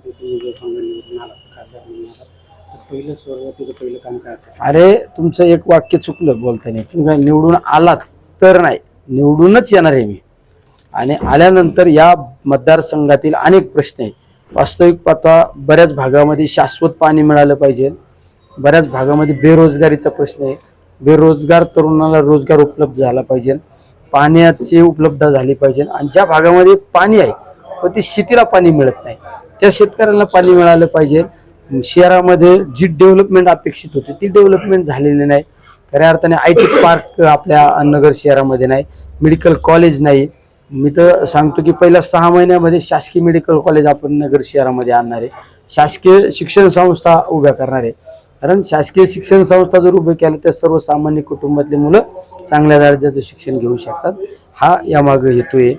आला खासदार म्हणून आला तर पहिलं सुरुवातीचं पहिलं काम काय असेल? अरे तुमचं एक वाक्य चुकलं बोलताना. तुम्ही काय निवडून आलात तर नाही निवडूनच येणार आहे मी. आणि आल्यानंतर या मतदारसंघातील अनेक प्रश्न आहे वास्तविक पाहता बऱ्याच भागामध्ये शाश्वत पाणी मिळालं पाहिजे. बऱ्याच भागामध्ये बेरोजगारीचा प्रश्न आहे. बेरोजगार तरुणाला रोजगार उपलब्ध झाला पाहिजे. पाण्याची उपलब्धता झाली पाहिजे. आणि ज्या भागामध्ये पाणी आहे पण ते शेतीला पाणी मिळत नाही. त्या शेतकऱ्यांना पाणी मिळालं पाहिजे. शहरामध्ये जी डेव्हलपमेंट अपेक्षित होती ती डेव्हलपमेंट झालेली नाही. खऱ्या अर्थाने आय टी पार्क आपल्या नगर शहरामध्ये नाही मेडिकल कॉलेज नाही. मी तर सांगतो की पहिल्या सहा महिन्यामध्ये शासकीय मेडिकल कॉलेज आपण नगर शहरामध्ये आणणार. आहे शासकीय शिक्षण संस्था उभ्या करणार. आहे कारण शासकीय शिक्षण संस्था जर उभे केल्या तर सर्वसामान्य कुटुंबातली मुलं चांगल्या दर्जाचं शिक्षण घेऊ शकतात. हा यामागे हेतू आहे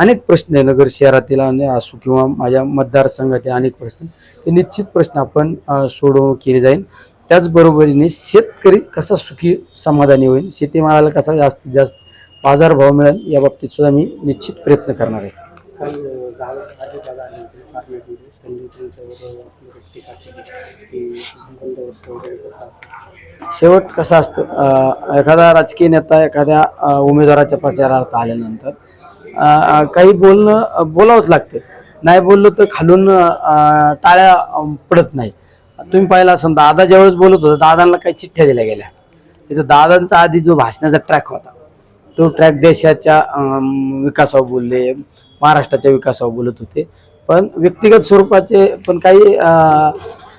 अनेक प्रश्न आहे नगर शहरातील आणि असो किंवा माझ्या मतदारसंघातील अनेक प्रश्न. हे निश्चित प्रश्न आपण सोडवून सोडवणूक केली जाईल. त्याचबरोबरीने शेतकरी कसा सुखी समाधानी होईल शेतीमालाला कसा जास्तीत जास्त बाजारभाव मिळेल या बाबतीत सुद्धा मी निश्चित प्रयत्न करणार आहे. शेवट कसं असतं एखादा राजकीय नेता एखाद्या उमेदवाराच्या प्रचारार्थ आल्यानंतर काही बोलणं बोलावंच लागते. नाही बोललं तर खालून टाळ्या पडत नाही. तुम्ही पाहिलं असं दादा ज्यावेळेस बोलत होता दादांना काही चिठ्ठ्या दिल्या गेल्या. तिथं दादांचा आधी जो भाषणाचा ट्रॅक होता तो ट्रॅक देशाच्या विकासावर बोलले महाराष्ट्राच्या विकासावर बोलत होते. पण व्यक्तिगत स्वरूपाचे पण काही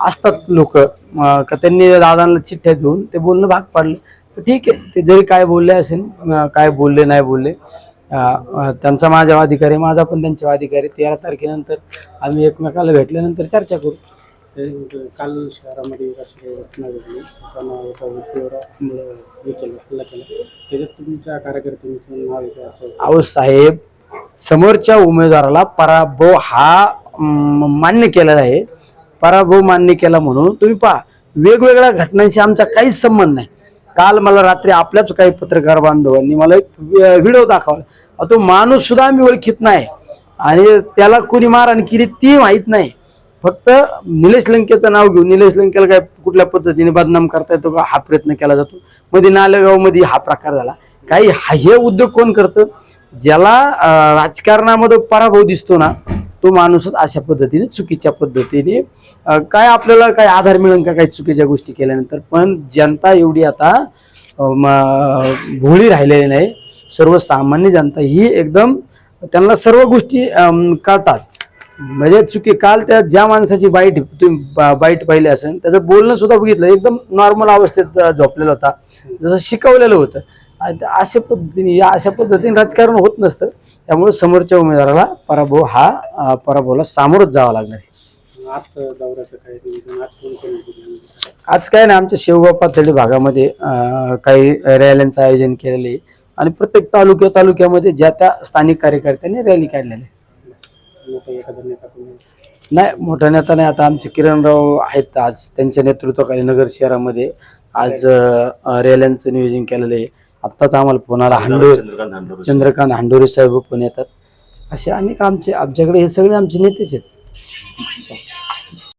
असतात लोक का त्यांनी दादांना चिठ्ठ्या देऊन ते बोलणं भाग पाडलं. तर ठीक आहे ते जरी काय बोलले असेल काय बोलले नाही बोलले त्यांचा माझ्या अधिकार आहे माझा पण त्यांच्या अधिकार आहे तेरा तारखेनंतर आम्ही एकमेकाला भेटल्यानंतर चर्चा करू. काल शहरामध्ये अशी घटना घडली. पण एका व्यक्तीवर मुलं केलं हल्ला केला. त्याच्यात तुमच्या कार्यकर्त्यांचं नाव येतं असं? अहो साहेब समोरच्या उमेदवाराला पराभव हा मान्य केलेला आहे. पराभव मान्य केला म्हणून तुम्ही पहा वेगवेगळ्या घटनांशी आमचा काहीच संबंध नाही. काल मला रात्री आपल्याच काही पत्रकार बांधवांनी मला एक व्हिडिओ दाखवला. तो माणूस सुद्धा आम्ही ओळखीत नाही. आणि त्याला कुणी मारहाण केली ती माहीत नाही. फक्त निलेश लंकेचं नाव घेऊन निलेश लंकेला काय कुठल्या पद्धतीने बदनाम करता येतो का हा प्रयत्न केला जातो. मध्ये नालेगावमध्ये हा प्रकार झाला. काही हा- हे उद्योग कोण करतं? ज्याला राजकारणामध्ये पराभव दिसतो ना तो माणूसच अशा पद्धतीने चुकीच्या पद्धतीने काय आपल्याला काय आधार मिळेल का काही चुकीच्या गोष्टी केल्यानंतर? पण जनता एवढी आता म- भोळी राहिलेली नाही. सर्वसामान्य जनता ही एकदम त्यांना सर्व गोष्टी कळतात. म्हणजे चुकी काल त्या ज्या माणसाची बाईट तुम्ही बा- बाईट पाहिली असेल त्याचं बोलणं सुद्धा बघितलं. एकदम नॉर्मल अवस्थेत झोपलेला झोपलेलं होता. जसं शिकवलेलं होतं. अशा पद्धतीने या अशा पद्धतीने राजकारण होत नसतं. त्यामुळे समोरच्या उमेदवाराला पराभव हा पराभवाला सामोरच जावं लागणार आहे. आज काय ना आमच्या शेवगाव पाथर्डी भागामध्ये काही रॅल्यांचं आयोजन केलेलं आहे. आणि प्रत्येक तालुक्या तालुक्यामध्ये ज्या त्या स्थानिक कार्यकर्त्यांनी रॅली काढलेल्या आहे मोठा नेता? नाही मोठ्या नेता नाही. आता आमचे किरणराव आहेत आज. त्यांच्या नेतृत्वाखाली नगर शहरामध्ये आज रॅल्यांचं नियोजन केलेलं आहे. आत्ताच आम्हाला फोन आला हांडोर चंद्रकांत हांडोरे. चंद्रकांत हांडोरे साहेब पण येतात असे अनेक आमचे आमच्याकडे हे सगळे आमचे नेतेच आहेत